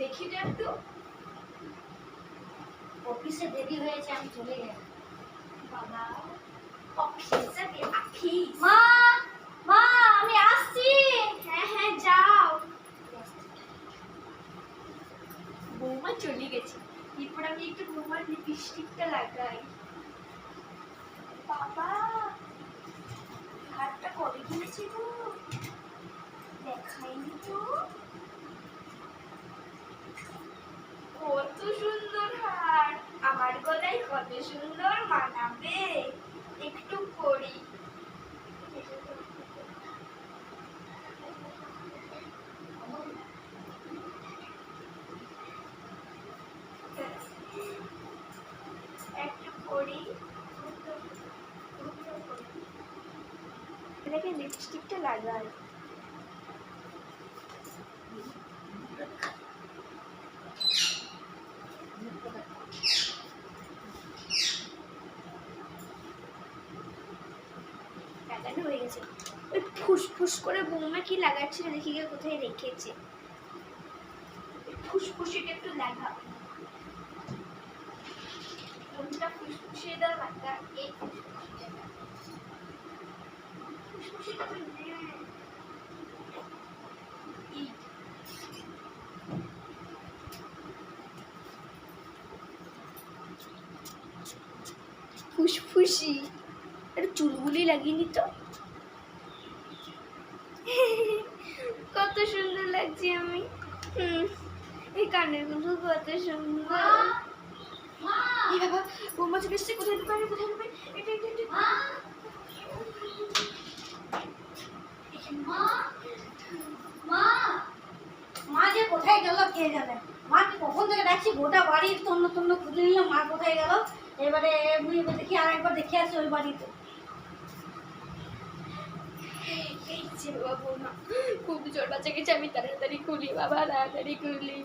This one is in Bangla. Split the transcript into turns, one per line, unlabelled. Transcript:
দেখি না একটু অফিসে দেরি হয়েছে আমি চলে গেলাম
বাবা অফিসে অফিস
মা মা আমি আসছি
হ্যাঁ হ্যাঁ যাও বৌমা চলে গেছে এরপর আমি একটু বৌমার লিপস্টিকটা লাগাই বাবা কত সুন্দর মানাবে একটু করি একটু করি লিপস্টিকটা লাগাই লাগানো হয়ে গেছে। ওই ফুসফুস করে বৌমা কি লাগাচ্ছিল দেখি গিয়ে কোথায় রেখেছে। ফুসফুসিটা একটু। এই। ফুসফুসি একটু চুলগুলি লাগিয়ে নিত কত সুন্দর লাগছে আমি। এই কানেরগুলো কত সুন্দর।
মা
এই বাবা কোথায় ঢুকাবে কোথায় ঢুকাবে? এটা এটা এটা
মা। মা। মা। মা যে কোথায় গেল কে জানে? মাকে কখন থেকে ডাকছি গোটা বাড়ি তন্ন তন্ন খুঁজে নিলাম মা কোথায় গেল? এবারে আমি দেখি আর একবার দেখে আসি ওই বাড়িতে।
খুব জোর বাচ্চা গেছে আমি তাড়াতাড়ি খুলি, বাবা, তাড়াতাড়ি খুলি।